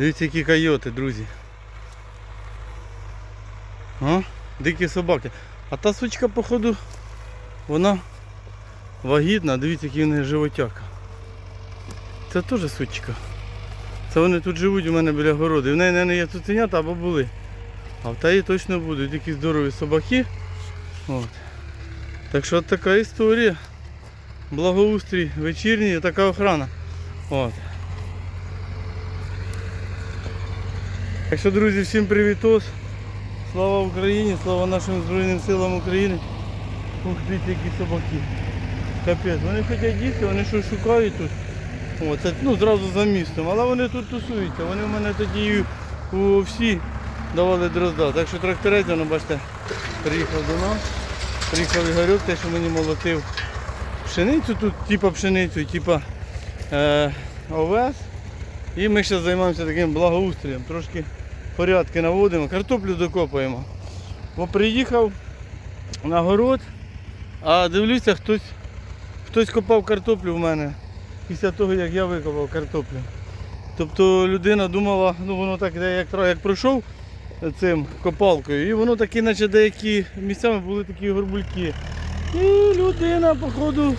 Дивіться, які койоти, друзі. А? Дикі собаки. А та сучка, походу, вона вагітна, дивіться, який в неї животяка. Це теж сучка. Це вони тут живуть у мене біля городу. В неї, мабуть, є цуценята або були. А в таї точно будуть. Такі здорові собаки. От. Так що от така історія. Благоустрій вечірній така охрана. От. Так що, друзі, всім привітос. Слава Україні, слава нашим Збройним силам України. Ух, дивіться, які собаки. Капець, вони хочуть їсти, вони щось шукають тут. О, це ну, зразу за містом, але вони тут тусуються. Вони в мене тоді у всі давали дрозда. Так що тракторець, ну, бачите, приїхав до нас. Приїхав Ігорьок, те, що мені молотив пшеницю тут, типа пшеницю, типа е, овес. І ми зараз займаємося таким благоустрієм. Трошки порядки наводимо, картоплю докопаємо. Бо приїхав на город, а дивлюся, хтось, хтось копав картоплю в мене після того, як я викопав картоплю. Тобто людина думала, ну воно так як, як пройшов цим копалкою, і воно такі, наче деякі місцями були такі горбульки. І людина, походу,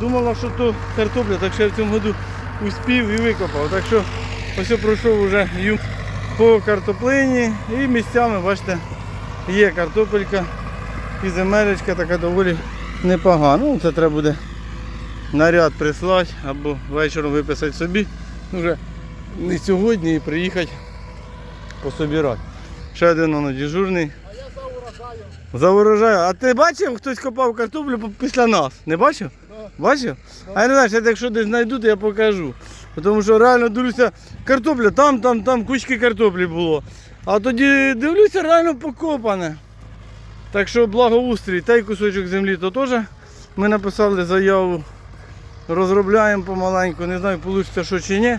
думала, що то картопля, так що я в цьому году успів і викопав. Так що ось пройшов вже юм по картоплині і місцями, бачите, є картопелька і земелечка така доволі непогана. Ну, це треба буде наряд прислати або вечором виписати собі. Ну, Вже не сьогодні і приїхати пособирати. Ще один воно дежурний. А я за урожаєм. За урожаю. А ти бачив, хтось копав картоплю після нас? Не бачив? Бачив? А я не знаю, я якщо десь знайду, то я покажу. Тому що реально дивлюся, картопля, там, там, там кучки картоплі було. А тоді дивлюся, реально покопане. Так що благоустрій, та й кусочок землі, то теж ми написали заяву. Розробляємо помаленьку, не знаю, вийде що чи ні,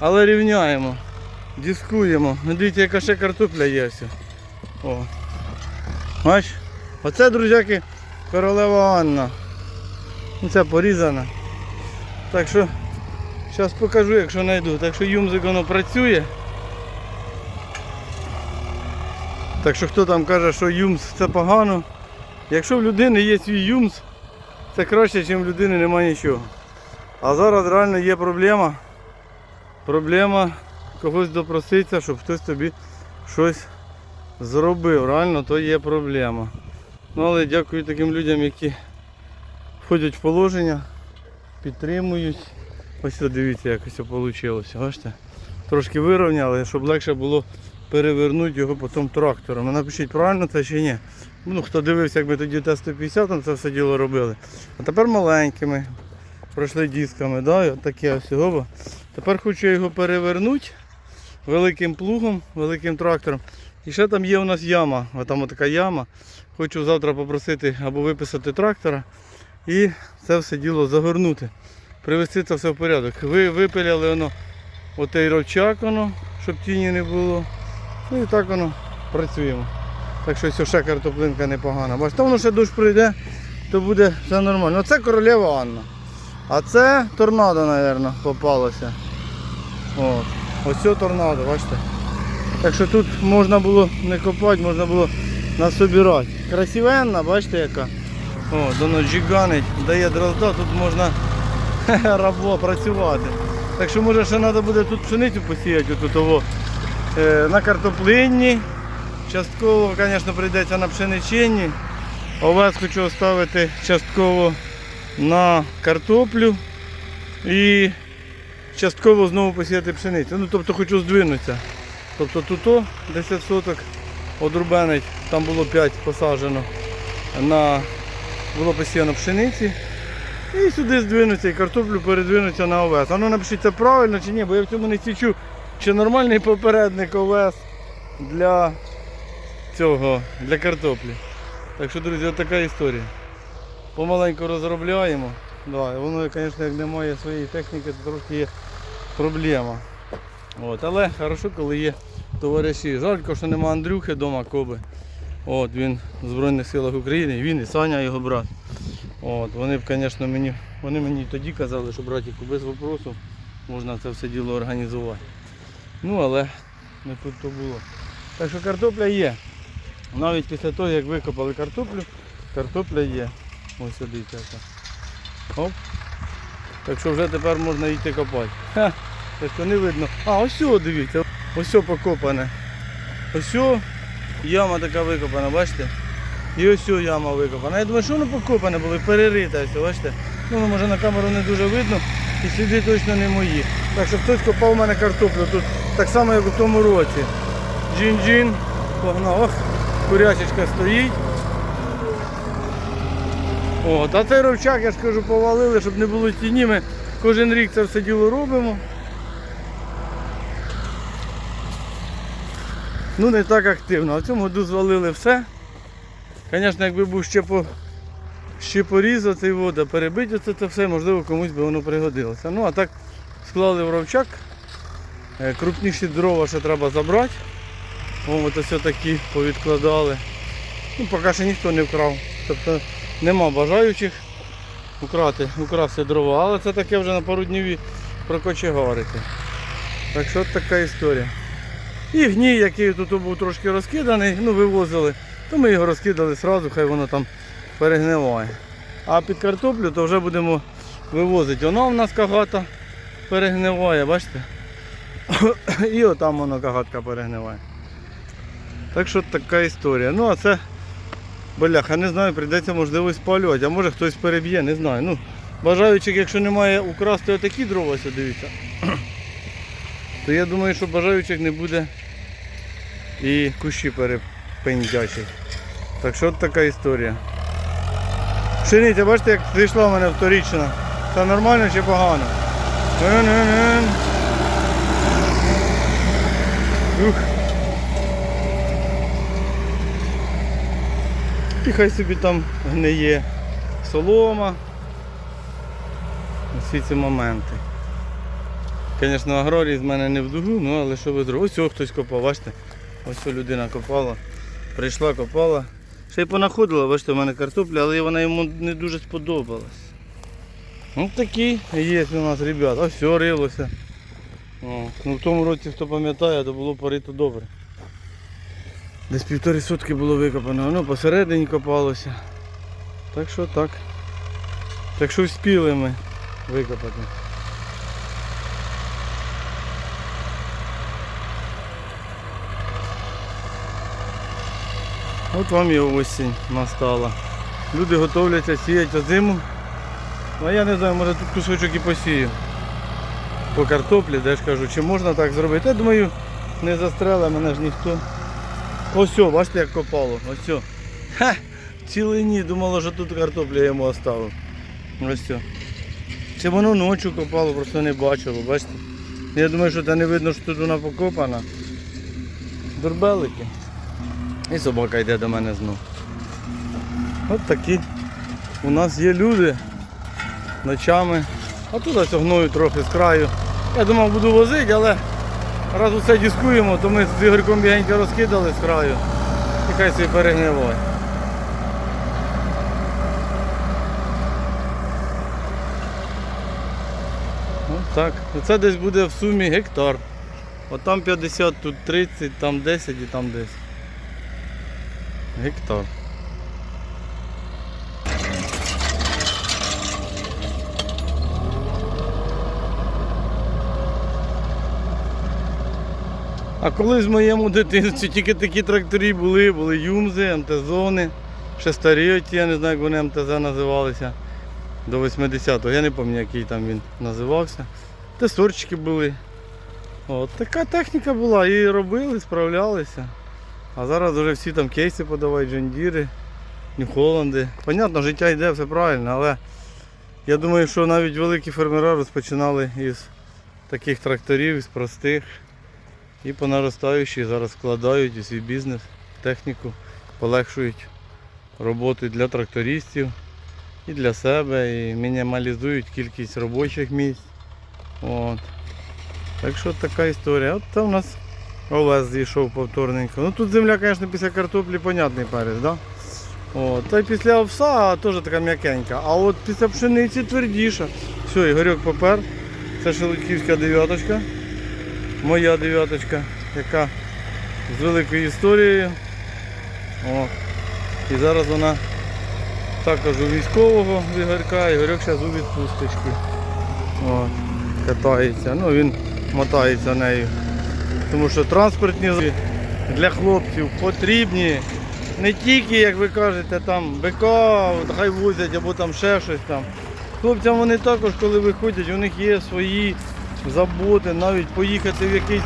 але рівняємо, дискуємо. Ну, Дивіться, яка ще картопля є. ось. О. Бач? Оце, друзяки, королева Анна. Ну, Це порізана. Так що зараз покажу, якщо знайду. Так що юмзик воно працює. Так що хто там каже, що юмс це погано. Якщо в людини є свій юмс, це краще, ніж в людини немає нічого. А зараз реально є проблема. Проблема когось допроситися, щоб хтось тобі щось зробив. Реально то є проблема. Ну але дякую таким людям, які входять в положення, підтримують. Ось дивіться, як ось вийшло. Бачите? Трошки вирівняли, щоб легше було перевернути його потім трактором. Напишіть, правильно це чи ні. Ну, хто дивився, як ми тоді Т-150 там це все діло робили. А тепер маленькими. Пройшли дисками, да? таке ось його. Тепер хочу його перевернути великим плугом, великим трактором. І ще там є у нас яма, там така яма. Хочу завтра попросити або виписати трактора і це все діло загорнути. Привести це все в порядок. Ви випиляли воно отей ровчак, воно, щоб тіні не було. Ну і так воно працюємо. Так що ось ще картоплинка непогана. Бачите, воно ще дощ прийде, то буде все нормально. Оце королева Анна. А це торнадо, мабуть, попалося. От. Ось це торнадо, бачите. Так що тут можна було не копати, можна було насобирати. Красивенна, бачите яка. О, воно джиганить, дає дрозда, тут можна рабо працювати. Так що може ще треба буде тут пшеницю посіяти отут того, е, на картоплинні. Частково, звісно, прийдеться на пшениченні. Овес хочу оставити частково на картоплю і частково знову посіяти пшеницю. Ну, тобто хочу здвинутися. Тобто тут 10 соток одрубенить, там було 5 посаджено, на, було посіяно пшениці. І сюди здвинуться і картоплю передвинуться на овес. А ну напишіть, це правильно чи ні, бо я в цьому не січу, чи нормальний попередник овес для цього, для картоплі. Так що, друзі, така історія. Помаленьку розробляємо. Да, воно, звісно, як немає своєї техніки, то трошки є проблема. От, але хорошо, коли є товариші. Жалько, що нема Андрюхи вдома Коби. От, він в Збройних силах України, він і Саня його брат. От, вони б, звісно, мені, вони мені тоді казали, що братіку без вопросу можна це все діло організувати. Ну, але не тут то було. Так що картопля є. Навіть після того, як викопали картоплю, картопля є. Ось дивіться. яка. Оп. Так що вже тепер можна йти копати. Ха, так що не видно. А, ось дивіться, ось сьо покопане. Ось яма така викопана, бачите? І ось сьо яма викопана. Я думаю, що воно покопане було, і перерите, ось, бачите? Ну, може на камеру не дуже видно і сліди точно не мої. Так що хтось копав у мене картоплю тут так само, як у тому році. Джин-джин, погнав. Ох, курячечка стоїть. От, а цей ровчак, я ж кажу, повалили, щоб не було тіні. Ми кожен рік це все діло робимо. Ну не так активно. А в цьому году звалили все. Звісно, якби був ще по ще порізав цей вода, перебити оце це все, можливо комусь би воно пригодилося. Ну а так склали в ровчак. Е, Крупніші дрова ще треба забрати. О, от ось такі повідкладали. Ну, поки що ніхто не вкрав. Тобто нема бажаючих украти, украсти дрова, але це таке вже на пару днів прокочегарити. Так що от така історія. І гній, який тут був трошки розкиданий, ну вивозили, то ми його розкидали одразу, хай воно там перегниває. А під картоплю то вже будемо вивозити. Вона в нас кагата перегниває, бачите? І отам воно кагатка перегниває. Так що така історія. Ну а це бляха, не знаю, прийдеться можливо спалювати, а може хтось переб'є, не знаю. Ну, бажаючих, якщо немає украсти отакі дрова, дивіться, то я думаю, що бажаючих не буде і кущі перепендячі. Так що от така історія. Пшениця, бачите, як зійшла в мене вторічна. Це нормально чи погано? Ух. І хай собі там гниє солома. Усі ці моменти. Звісно, аграрій з мене не в дугу, ну але що ви зробили? Ось цього хтось копав, бачите? Ось людина копала. Прийшла, копала. Ще й понаходила, бачите, в мене картопля, але вона йому не дуже сподобалась. Ну такі є у нас ребят. Ось все рилося. О, ну, в тому році, хто пам'ятає, то було порито добре. Десь півтори сотки було викопано, воно посередині копалося. Так що так. Так що вспіли ми викопати. От вам і осінь настала. Люди готовляться сіяти озиму. А я не знаю, може тут кусочок і посію. По картоплі, де ж кажу, чи можна так зробити. Я думаю, не застреле мене ж ніхто. Ось, бачите, як копало. Ось. о. Ха! В цілині думало, що тут картопля я йому оставив. Ось. о. Чи воно ночі копало, просто не бачило, бачите? Я думаю, що це не видно, що тут вона покопана. Дурбелики. І собака йде до мене знов. От такі у нас є люди ночами. А тут ось гною трохи з краю. Я думав буду возити, але раз усе дискуємо, то ми з Ігорьком бігенько розкидали з краю. І хай собі перегниває. Ось так. Оце десь буде в сумі гектар. От там 50, тут 30, там 10 і там 10. Гектар. А колись в моєму дитинстві тільки такі тракторі були, були юмзи, МТ-зони, ще старі оті, я не знаю, як вони МТЗ називалися. До 80-го. Я не пам'ятаю, який там він називався. Тесорчики були. От така техніка була, і робили, справлялися. А зараз вже всі там кейси подавають, джондіри, Нью-Холланди. Понятно, життя йде, все правильно, але я думаю, що навіть великі фермери розпочинали із таких тракторів, із простих. І по наростаючій зараз вкладають у свій бізнес, техніку, полегшують роботу для трактористів і для себе, і мінімалізують кількість робочих місць. От. Так що така історія. От там у нас овес зійшов повторненько. Ну тут земля, звісно, після картоплі понятний перець, да? От. Та й після овса теж така м'якенька. А от після пшениці твердіша. Все, Ігорьок попер. Це шелудьківська дев'яточка. моя дев'яточка, яка з великою історією. О. І зараз вона також у військового Ігорька, Ігорьок зараз у відпусточці. Катається. Ну він мотається нею. Тому що транспортні для хлопців потрібні не тільки, як ви кажете, там от хай возять або там ще щось там. Хлопцям вони також, коли виходять, у них є свої заботи, навіть поїхати в якийсь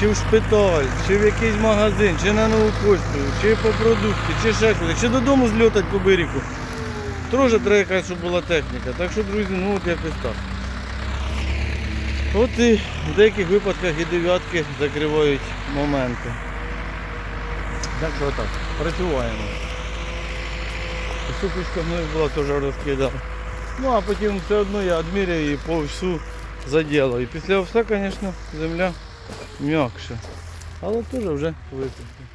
чи в шпиталь, чи в якийсь магазин, чи на нову пошту, чи по продукти, чи ще куди, чи додому зльотати по берегу. Теж треба щоб була техніка. Так що, друзі, ну от якось так. От і в деяких випадках і дев'ятки закривають моменти. Так що так, працюємо. Супочка мене була теж розкидав. Ну а потім все одно я відміряю і по всю заділаю. І після овса, звісно, земля м'якша. Але теж вже висохне.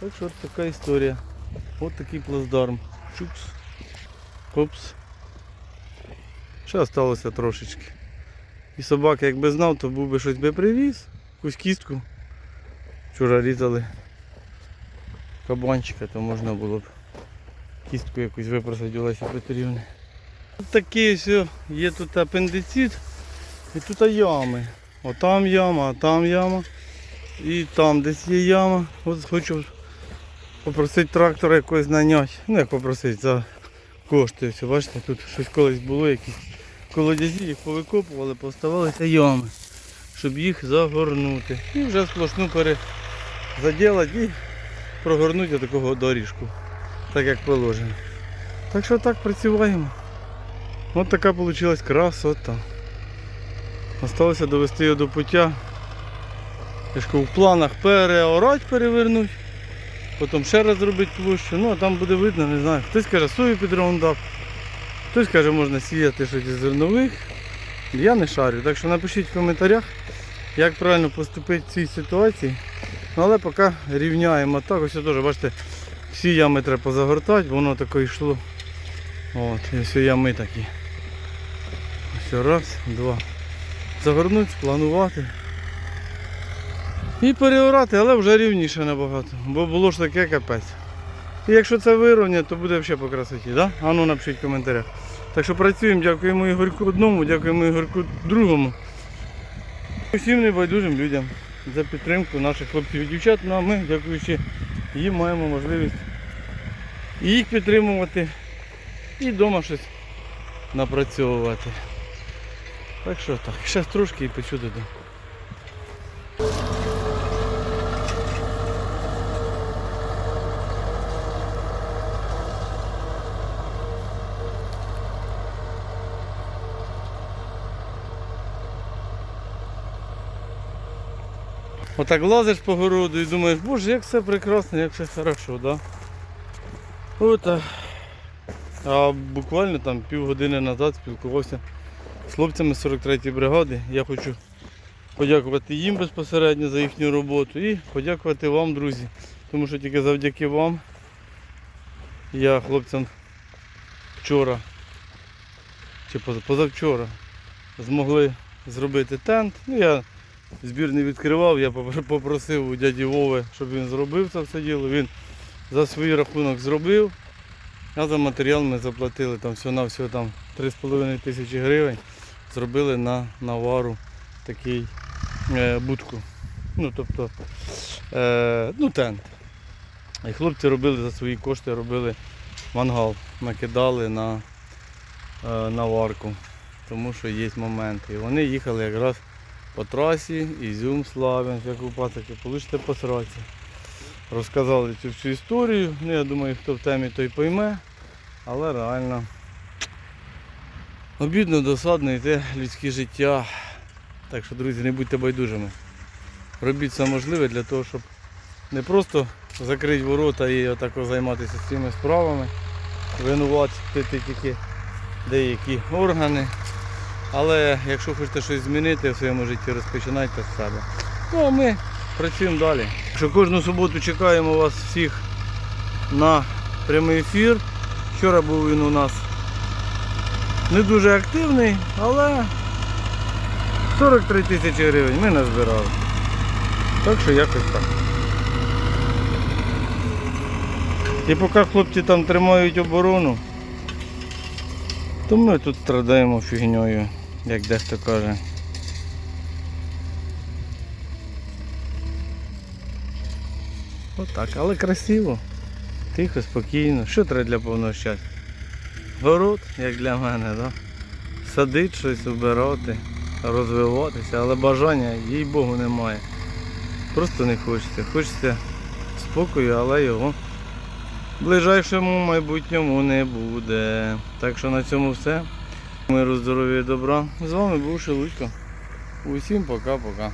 Так що от така історія. От такий плацдарм. Чупс. Опс. Ще залишилося трошечки. І собака якби знав, то був би щось би привіз, якусь кістку. Вчора різали кабанчика, то можна було б кістку якусь випросити у Лесі Петрівни. Тут таке все, є тут апендицит і тут ями. Отам яма, а там яма. І там десь є яма. От хочу попросити трактора якось наняти. Ну як попросити, за кошти. Все, бачите, тут щось колись було, якісь колодязі, їх повикопували, поставалися ями, щоб їх загорнути. І вже сплошну перезаділати і прогорнути такого доріжку, так як положено. Так що так працюємо. Ось така вийшла красота. Осталося довести його до пуття. Ж в планах переорати, перевернути, потім ще раз зробити площу. Ну а там буде видно, не знаю. Хтось каже, сою під раундап, хтось каже, можна сіяти щось із зернових. Я не шарю. Так що напишіть в коментарях, як правильно поступити в цій ситуації. Ну, але поки рівняємо так, ось теж, бачите, всі ями треба позагортати, воно таке йшло. От, і все ями такі. Ось раз, два. Загорнути, спланувати. І переорати, але вже рівніше набагато. Бо було ж таке капець. І якщо це вирівняти, то буде взагалі по красоті, да? А ну напишіть в коментарях. Так що працюємо, дякуємо Ігорку одному, дякуємо Ігорку другому. Усім небайдужим людям за підтримку наших хлопців і дівчат. Ну а ми, дякуючи їм, маємо можливість їх підтримувати і вдома щось напрацьовувати. Так що так, ще трошки і печу додому. Отак лазиш по городу і думаєш, боже, як все прекрасно, як все хорошо, да? От, а, а буквально там півгодини назад спілкувався з хлопцями 43-ї бригади. Я хочу подякувати їм безпосередньо за їхню роботу і подякувати вам, друзі. Тому що тільки завдяки вам я хлопцям вчора чи позавчора змогли зробити тент. Ну, я збір не відкривав, я попросив у дяді Вови, щоб він зробив це все діло. Він за свій рахунок зробив. А за матеріал ми заплатили там всього на всього там 3,5 тисячі гривень. Зробили на навару такий е, будку. Ну тобто е, ну, тент. І хлопці робили за свої кошти, робили мангал, накидали на е, наварку, тому що є моменти. І вони їхали якраз по трасі, Ізюм, Славянськ, як пацаки, получите по сраці. Розказали цю всю історію. Ну, я думаю, хто в темі, той пойме. Але реально обідно, досадно йде людське життя. Так що, друзі, не будьте байдужими. Робіть все можливе для того, щоб не просто закрити ворота і отако займатися цими справами, винуватити тільки деякі органи. Але якщо хочете щось змінити в своєму житті, розпочинайте з себе. Ну а ми працюємо далі. Що кожну суботу чекаємо вас всіх на прямий ефір. Вчора був він у нас не дуже активний, але 43 тисячі гривень ми назбирали. Так що якось так. І поки хлопці там тримають оборону, то ми тут страдаємо фігньою, як дехто каже. Отак, але красиво, тихо, спокійно. Що треба для повного щастя? Город, як для мене, да? садити щось, убирати, розвиватися, але бажання, їй Богу, немає. Просто не хочеться. Хочеться спокою, але його в ближайшому майбутньому не буде. Так що на цьому все. Миру, здоров'я і добра. З вами був Шелудько. Усім пока-пока.